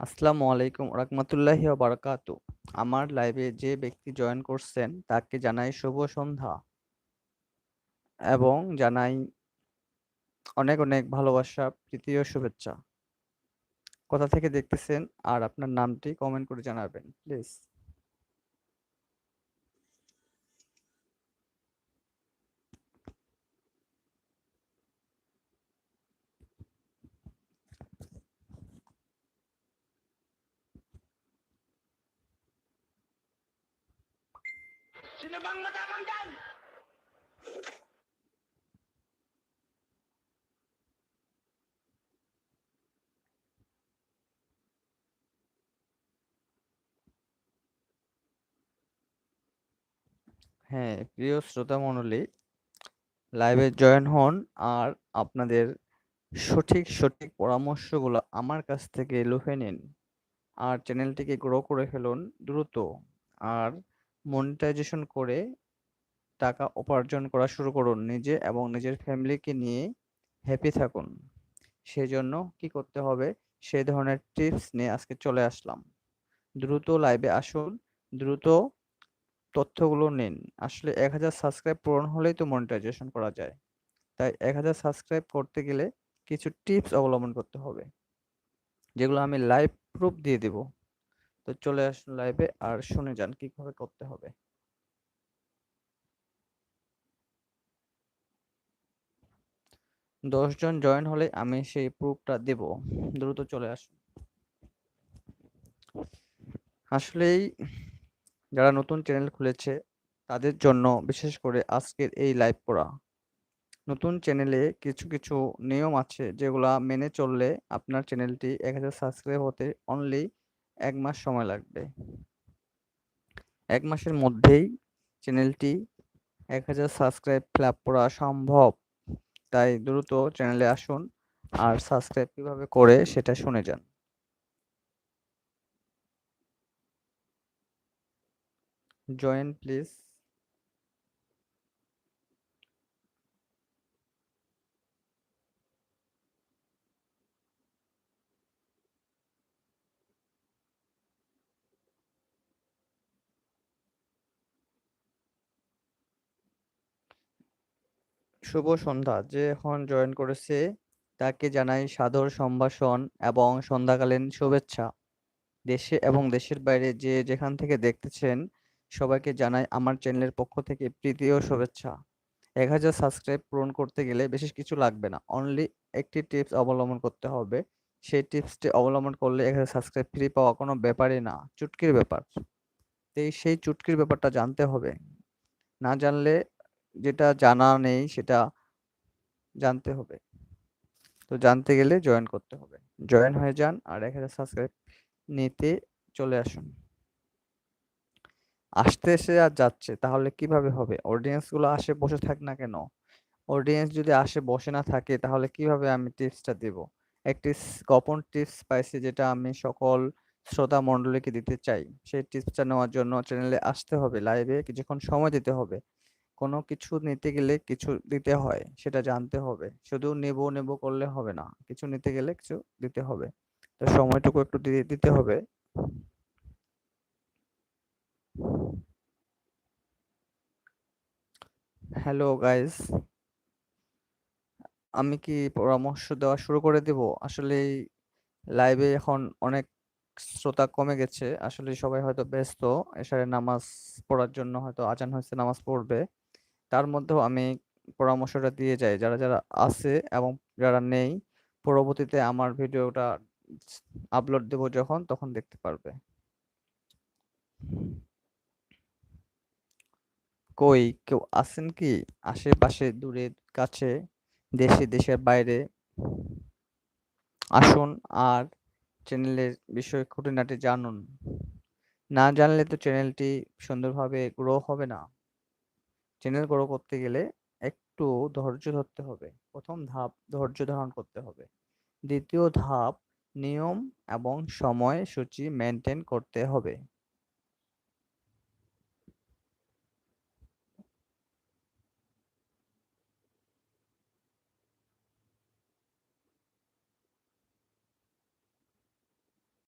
আসসালামু আলাইকুম রহমতুল্লাহ বারকাত। আমার লাইভে যে ব্যক্তি জয়েন করছেন তাকে জানাই শুভ সন্ধ্যা। এবং জানাই অনেক, অনেক ভালোবাসা, প্রীতি শুভেচ্ছা। কোথা থেকে দেখতেছেন আর আপনার নামটি কমেন্ট করে জানাবেন please. Sino bang matapang dyan? হ্যাঁ, প্রিয় শ্রোতা মণ্ডলী, লাইভে জয়েন হন আর আপনাদের সঠিক, সঠিক পরামর্শগুলো আমার কাছ থেকে লুফে নিন। আর চ্যানেলটিকে গ্রো করে ফেলুন দ্রুত। আর মনিটাইজেশন করে টাকা উপার্জন করা শুরু করুন নিজে এবং নিজের ফ্যামিলিকে নিয়ে হ্যাপি থাকুন। সেজন্য কি করতে হবে সেই ধরনের টিপস নিয়ে আজকে চলে আসলাম। দ্রুত লাইভে আসুন, দ্রুত তথ্যগুলো নিন। আসলে ১০০০ সাবস্ক্রাইব পূরণ হলেই তো মনিটাইজেশন করা যায়। তাই ১০০০ সাবস্ক্রাইব করতে গেলে কিছু টিপস অবলম্বন করতে হবে। যেগুলো আমি লাইভ প্রুফ দিয়ে দিব। তো চলে আসুন লাইভে আর শুনে যান কীভাবে করতে হবে। দশ জন জয়েন হলে আমি সেই প্রুফটা দেব। দ্রুত চলে আসুন। আসলেই যারা নতুন চ্যানেল খুলেছে তাদের জন্য বিশেষ করে আজকের এই লাইভ করা। নতুন চ্যানেলে কিছু, কিছু নিয়ম আছে যেগুলা মেনে চললে আপনার চ্যানেলটি ১০০০ সাবস্ক্রাইব হতে অনলি ১ মাস সময় লাগবে। এক মাসের মধ্যেই চ্যানেলটি ১০০০ সাবস্ক্রাইব ফিল করা সম্ভব। তাই দ্রুত চ্যানেলে আসুন আর সাবস্ক্রাইব কীভাবে করে সেটা শুনে যান। Join please. শুভ সন্ধ্যা। যে এখন জয়েন করেছে তাকে জানাই সাদর সম্ভাষণ এবং সন্ধ্যাকালীন শুভেচ্ছা। দেশে এবং দেশের বাইরে যে যেখান থেকে দেখতেছেন সবাইকে জানাই আমার চ্যানেলের পক্ষ থেকে প্রীতি ও শুভেচ্ছা। ১০০০ সাবস্ক্রাইব পূরণ করতে গেলে বিশেষ কিছু লাগবে না। অনলি একটি টিপস অবলম্বন করতে হবে। সেই টিপসটি অবলম্বন করলে ১০০০ সাবস্ক্রাইব ফ্রি পাওয়া কোনো ব্যাপারই না, চুটকির ব্যাপার। এই সেই চুটকির ব্যাপারটা জানতে হবে। না জানলে যেটা জানা নেই সেটা জানতে হবে। তো জানতে গেলে জয়েন করতে হবে। জয়েন হয়ে যান আর ১০০০ সাবস্ক্রাইব নিতে চলে আসুন। আসতে এসে আর যাচ্ছে তাহলে কীভাবে হবে? অডিয়েন্সগুলো আসে বসে থাক না কেন? অডিয়েন্স যদি আসে বসে না থাকে তাহলে কীভাবে আমি টিপসটা দিব? একটি গোপন টিপস পাইছি যেটা আমি সকল শ্রোতা মণ্ডলীকে দিতে চাই। সেই টিপসটা নেওয়ার জন্য চ্যানেলে আসতে হবে, লাইভে কিছুক্ষণ সময় দিতে হবে। কোনো কিছু নিতে গেলে কিছু দিতে হয়, সেটা জানতে হবে। শুধু নেব, নেব করলে হবে না। কিছু নিতে গেলে কিছু দিতে হবে। তো সময়টুকু একটু দিয়ে দিতে হবে। Hello guys. আমি কি পরামর্শ দেওয়া শুরু করে দিব? আসলেই লাইভে এখন অনেক শ্রোতা কমে গেছে। আসলে সবাই হয়তো ব্যস্ত। এশারের নামাজ পড়ার জন্য হয়তো আজান হয়েছে নামাজ পড়বে। তার মধ্যেও আমি পরামর্শটা দিয়ে যাই। যারা, যারা আছে এবং যারা নেই পরবর্তীতে আমার ভিডিওটা আপলোড দেব যখন তখন দেখতে পারবে। কই কেউ আছেন কি? আশেপাশে, দূরে, কাছে, দেশে, দেশের বাইরে? আসুন আর চ্যানেলের বিষয়ে খুঁটিনাটি জানুন। না জানলে তো চ্যানেলটি সুন্দরভাবে গ্রো হবে না। চ্যানেল গ্রো করতে গেলে একটু ধৈর্য ধরতে হবে। প্রথম ধাপ, ধৈর্য ধারণ করতে হবে। দ্বিতীয় ধাপ, নিয়ম এবং সময়সূচি মেইনটেইন করতে হবে।